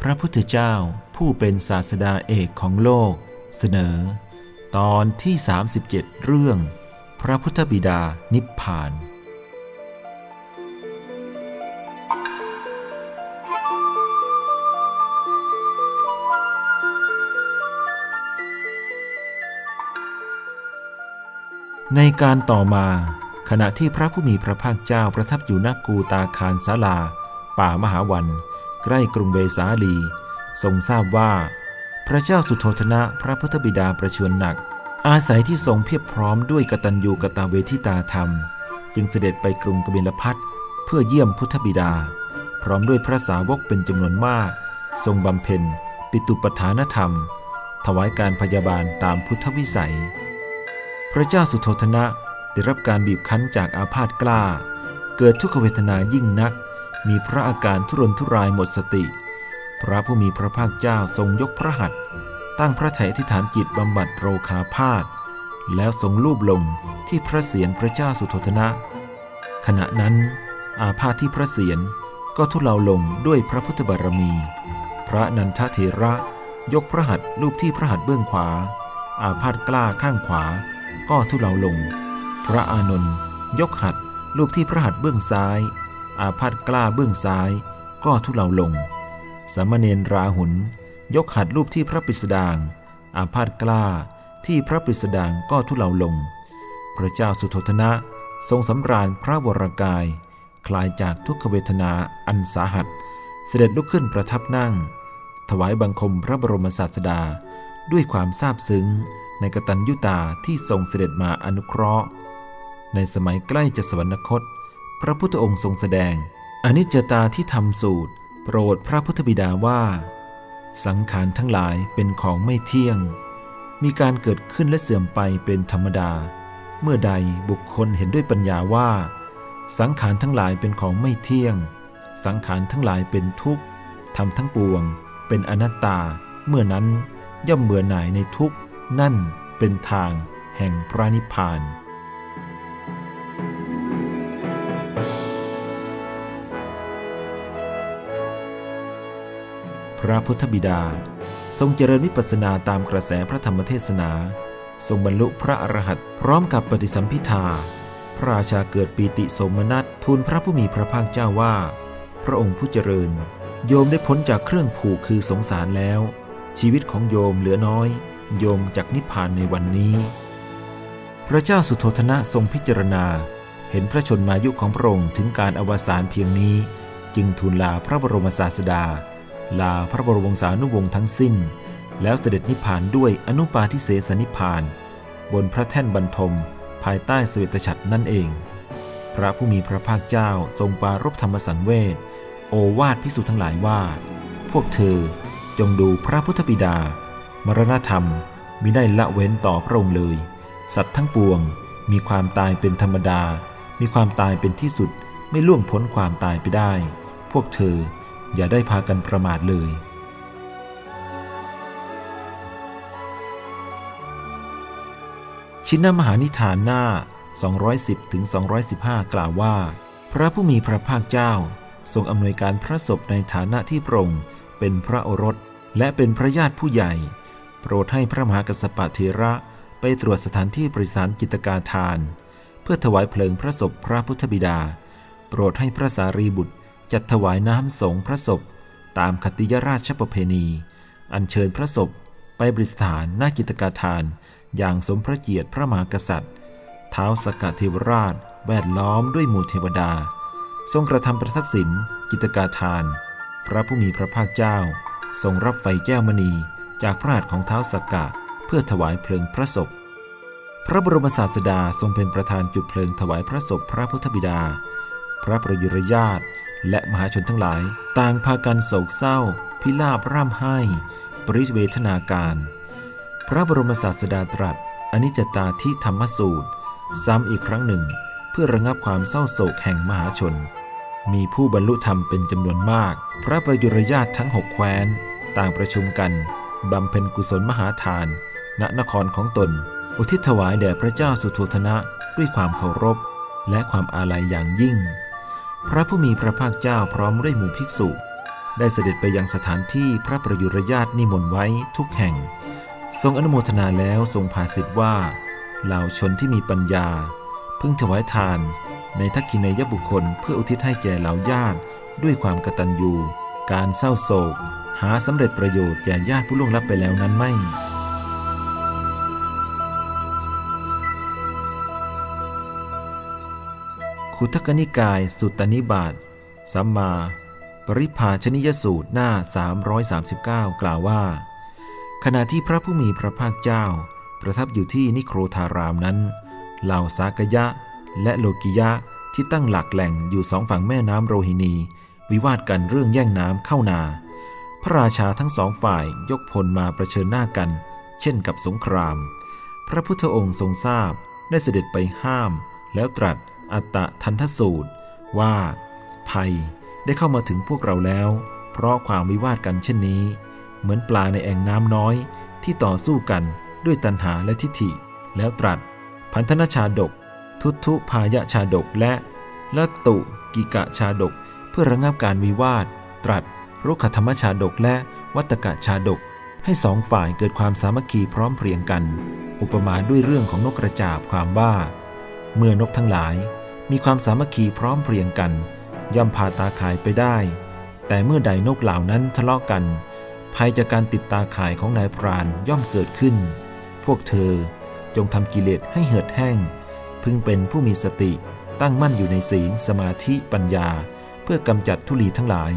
พระพุทธเจ้าผู้เป็นศาสดาเอกของโลก เสนอ ตอนที่ 37 เรื่อง พระพุทธบิดานิพพาน ในการต่อมาขณะที่พระผู้มีพระภาคเจ้าประทับอยู่ณกูตาคารศาลา ป่ามหาวัน ใกล้กรุงเวสาลี ทรงทราบว่า พระเจ้าสุโธธนะพระพุทธบิดาประชวรหนัก อาศัยที่ทรงเพียบพร้อมด้วยกตัญญูกตเวทิตาธรรม จึงเสด็จไปกรุงกบิลพัทเพื่อเยี่ยมพุทธบิดา พร้อมด้วยพระสาวกเป็นจำนวนมาก ทรงบำเพ็ญ ปิตุปทานธรรม ถวายการพยาบาลตามพุทธวิสัย พระเจ้าสุโธธนะได้รับการบีบคั้นจากอาพาธกล้า เกิดทุกขเวทนายิ่งนัก มีพระอาการทุรนทุรายหมดสติ พระผู้มีพระภาคเจ้าทรงยกพระหัตถ์ตั้งพระไถ่อธิษฐานจิตบำบัดโรคาพาธแล้วทรงลูบลงที่พระเศียรพระเจ้าสุโธธนะ ขณะนั้น อาพาธที่พระเศียรก็ทุเลาลงด้วยพระพุทธบารมี พระนันทเถระยกพระหัตถ์ลูบที่พระหัตถ์เบื้องขวา อาพาธกล้าข้างขวา ก็ทุเลาลง พระอานนท์ยกหัตถ์ลูบที่พระหัตถ์เบื้องซ้าย อาพาธกล้าเบื้องซ้าย ก็ทุเลาลง สามเณรราหุลยกหัตถ์รูปที่พระปิสดาง อาพาธกล้าที่พระปิสดางก็ทุเลาลง พระเจ้าสุโธนะทรงสำราญพระวรากาย คลายจากทุกขเวทนาอันสาหัส เสด็จลุกขึ้นประทับนั่ง ถวายบังคมพระบรมศาสดา ด้วยความซาบซึ้งในกตัญญูตาที่ทรงเสด็จมาอนุเคราะห์ ในสมัยใกล้จะสวรรคต พระพุทธองค์ทรงแสดง อนิจจตาที่ทำสูตร โปรดพระพุทธบิดาว่า สังขารทั้งหลายเป็นของไม่เที่ยง มีการเกิดขึ้นและเสื่อมไปเป็นธรรมดา เมื่อใดบุคคลเห็นด้วยปัญญาว่า สังขารทั้งหลายเป็นของไม่เที่ยง สังขารทั้งหลายเป็นทุกข์ทำทั้งปวง เป็นอนัตตา เมื่อนั้นย่อมเบื่อหน่ายในทุกข์นั่นเป็นทางแห่งพระนิพพาน พระพุทธบิดา ทรงเจริญวิปัสสนาตามกระแสพระธรรมเทศนา ทรงบรรลุพระอรหันต์พร้อมกับปฏิสัมพิทาพระราชาเกิดปีติสมนัสทูลพระผู้มีพระภาคเจ้าว่า พระองค์ผู้เจริญ โยมได้พ้นจากเครื่องผูกคือสงสารแล้ว ชีวิตของโยมเหลือน้อย โยมจากนิพพานในวันนี้ พระเจ้าสุโธทนะทรงพิจารณา เห็นพระชนมายุของพระองค์ถึงการอวสานเพียงนี้ จึงทูลลาพระบรมศาสดา ลาพระบรมวงศานุวงศ์ทั้งสิ้น แล้วเสด็จนิพพานด้วยอนุปาทิเสสนิพพาน บนพระแท่นบรรทม ภายใต้สเวตฉัตรนั่นเอง พระผู้มีพระภาคเจ้าทรงปรารบธรรมสังเวชโอวาทพิสุทั้งหลายว่า พวกเธอจงดูพระพุทธบิดา มรณธรรมมิได้ละเว้นต่อพระองค์เลย สัตว์ทั้งปวง มีความตายเป็นธรรมดา มีความตายเป็นที่สุดไม่ล่วงพ้นความตายไปได้ พวกเธอ อย่าได้พากันประมาทเลย ชินมหานิทานหน้า 210ถึง215 กล่าวว่า พระผู้มีพระภาคเจ้า ทรงอำนวยการพระศพในฐานะที่พระองค์เป็นพระโอรสและเป็นพระญาติผู้ใหญ่ โปรดให้พระมหากัสสปะเทระไปตรวจสถานที่บริสารจิตการทาน เพื่อถวายเพลิงพระศพพระพุทธบิดา โปรดให้พระสารีบุตร จัดถวายน้ำสงพระศพ ตามคติยราชประเพณี อัญเชิญพระศพไปบริสถานหน้ากิตกาทาน อย่างสมพระเกียรติพระมหากษัตริย์ เท้าสกเทวราช แวดล้อมด้วยหมู่เทวดา ทรงกระทำประทักษิณกิตกาทาน พระผู้มีพระภาคเจ้า ทรงรับไฟแก้วมณีจากพระหัตถ์ของเท้าสกกะเพื่อถวายเพลิงพระศพ พระบรมศาสดาทรงเป็นประธานจุดเพลิงถวายพระศพพระพุทธบิดา พระประยุรญาติ และมหาชนทั้งหลาย ต่างพากันโศกเศร้า พิลาบร่ำไห้ ปริเวทนาการ พระบรมศาสดาตรัสอนิจจตาที่ธรรมสูตร ซ้ำอีกครั้งหนึ่ง เพื่อระงับความเศร้าโศกแห่งมหาชน มีผู้บรรลุธรรมเป็นจำนวนมาก พระประยุรญาติทั้งหกแคว้น ต่างประชุมกันบำเพ็ญกุศลมหาทาน ณนครของตน อุทิศถวายแด่พระเจ้าสุโธทนะด้วยความเคารพ และความอาลัยอย่างยิ่ง พระผู้มีพระภาคเจ้าพร้อมด้วยหมู่ภิกษุ ได้เสด็จไปยังสถานที่พระประยุรญาตนิมนต์ไว้ทุกแห่ง ทรงอนุโมทนาแล้วทรงภาสิทธิ์ว่าเหล่าชนที่มีปัญญา พึ่งถวายทาน ในทักกินยบุคคลเพื่ออุทิศให้แก่เหล่าญาติ ด้วยความกตัญญูการเศร้าโศก หาสำเร็จประโยชน์แก่ญาติผู้ล่วงลับไปแล้วนั้นไม่ ขุทกนิกายสุตตนิบาตสัมมา ปริภาชนิยสูตรหน้า 339 กล่าวว่า ขณะที่พระผู้มีพระภาคเจ้า ประทับอยู่ที่นิโครธารามนั้น เหล่าสากยะ และโลกิยะที่ตั้งหลักแหล่งอยู่สองฝั่งแม่น้ำโรหินี วิวาทกันเรื่องแย่งน้ำเข้านา พระราชาทั้งสองฝ่ายยกพลมาประชิญหน้ากัน เช่นกับสงคราม พระพุทธองค์ทรงทราบได้เสด็จไปห้ามแล้วตรัส อัตตะทันทสูตร ว่า ภัยได้เข้ามาถึงพวกเราแล้ว เพราะความวิวาทกันเช่นนี้ เหมือนปลาในแอ่งน้ำน้อย ที่ต่อสู้กันด้วยตัณหาและทิฏฐิ แล้วตรัส พันธนชาดก ทุตุพายะชาดกและละตุกิกะชาดก เพื่อระงับการวิวาท ตรัสรุกขธรรมชาดกและวัตกะชาดก ให้สองฝ่ายเกิดความสามัคคีพร้อมเพรียงกัน อุปมาด้วยเรื่องของนกกระจาบความว่า เมื่อนกทั้งหลาย มีความสามัคคีพร้อมเพรียงกัน ย่อมพาตาข่ายไปได้ แต่เมื่อใดนกเหล่านั้นทะเลาะกัน ภัยจากการติดตาข่ายของนายพรานย่อมเกิดขึ้น พวกเธอจงทำกิเลสให้เหือดแห้ง พึงเป็นผู้มีสติตั้งมั่นอยู่ในศีลสมาธิปัญญา เพื่อกำจัดทุลีทั้งหลาย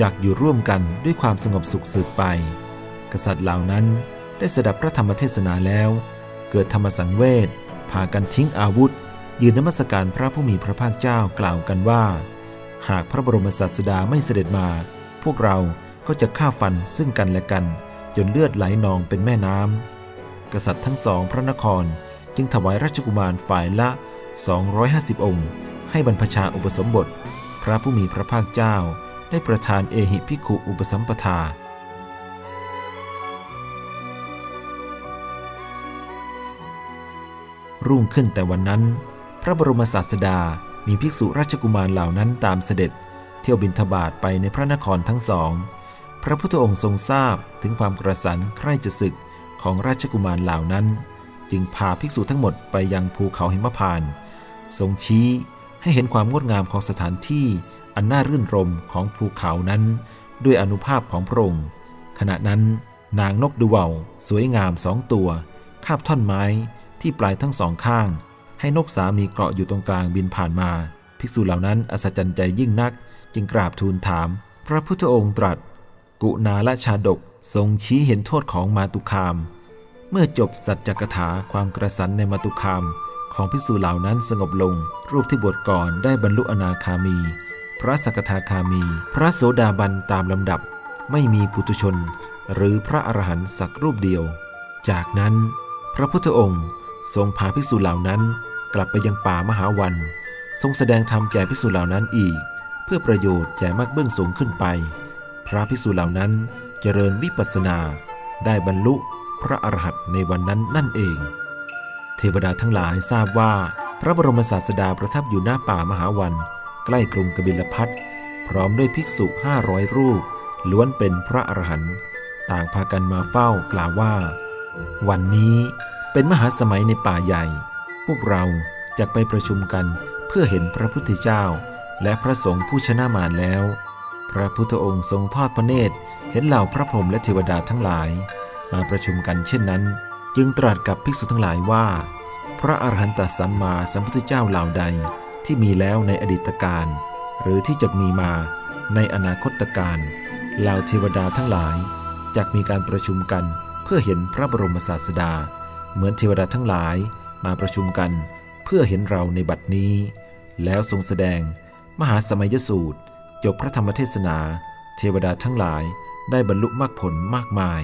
จากอยู่ร่วมกันด้วยความสงบสุขสืบไป กษัตริย์เหล่านั้นได้สดับพระธรรมเทศนาแล้ว เกิดธรรมสังเวชพากันทิ้งอาวุธ ยืนนมัสการพระผู้มีพระภาคเจ้ากล่าวกันว่า หากพระบรมศาสดาไม่เสด็จมา พวกเราก็จะฆ่าฟันซึ่งกันและกัน จนเลือดไหลนองเป็นแม่น้ำกษัตริย์ทั้งสองพระนครจึงถวายราชกุมารฝ่ายละ 250 องค์ ให้บรรพชาอุปสมบท พระผู้มีพระภาคเจ้าได้ประทานเอหิภิกขุอุปสัมปทารุ่งขึ้นแต่วันนั้น พระบรมศาสดามีภิกษุราชกุมารเหล่านั้นตามเสด็จ เที่ยวบินทบาทไปในพระนครทั้งสอง พระพุทธองค์ทรงทราบถึงความกระสันใคร่จะศึกของราชกุมารเหล่านั้น จึงพาภิกษุทั้งหมดไปยังภูเขาหิมพานต์ทรงชี้ให้เห็นความงดงามของสถานที่อันน่ารื่นรมของภูเขานั้น ด้วยอนุภาพของพระองค์ ขณะนั้นนางนกดูเวาสวยงามสองตัว คาบท่อนไม้ที่ปลายทั้งสองข้าง ให้นกสามีเกาะอยู่ตรงกลางบินผ่านมา ภิกษุเหล่านั้นอัศจรรย์ใจยิ่งนัก จึงกราบทูลถาม พระพุทธองค์ตรัส กุณาละชาดกทรงชี้เห็นโทษของมาตุคาม เมื่อจบสัจจกถาความกระสันในมาตุคาม ของภิกษุเหล่านั้นสงบลง รูปที่บวชก่อนได้บรรลุอนาคามี พระสกทาคามี พระโสดาบันตามลำดับ ไม่มีปุตุชน หรือพระอรหันต์สักรูปเดียว จากนั้น พระพุทธองค์ทรงพาภิกษุเหล่านั้น กลับไปยังป่ามหาวัน ทรงแสดงธรรมแก่ภิกษุเหล่านั้นอีก เพื่อประโยชน์แก่มากเบื้องสูงขึ้นไป พระภิกษุเหล่านั้นเจริญวิปัสสนา ได้บรรลุพระอรหันต์ในวันนั้นนั่นเอง เทวดาทั้งหลายทราบว่า พระบรมศาสดาประทับอยู่หน้าป่ามหาวัน ใกล้กรุงกบิลพัทพร้อมด้วยภิกษุห้าร้อยรูป ล้วนเป็นพระอรหันต์ต่างพากันมาเฝ้ากล่าวว่า วันนี้เป็นมหาสมัยในป่าใหญ่ พวกเราจะไปประชุมกันเพื่อเห็นพระพุทธเจ้า และพระสงฆ์ผู้ชนะมารแล้ว พระพุทธองค์ทรงทอดพระเนตร เห็นเหล่าพระพรหมและเทวดาทั้งหลาย มาประชุมกันเช่นนั้น จึงตรัสกับภิกษุทั้งหลายว่า พระอรหันตสัมมาสัมพุทธเจ้าเหล่าใดที่มีแล้วในอดีตการ หรือที่จะมีมาในอนาคตการเหล่าเทวดาทั้งหลายจะมีการประชุมกันเพื่อเห็นพระบรมศาสดา เหมือนเทวดาทั้งหลาย มาประชุมกันเพื่อเห็นเราในบัดนี้ แล้วทรงแสดงมหาสมัยสูตร จบพระธรรมเทศนา เทวดาทั้งหลายได้บรรลุมรรคผลมากมาย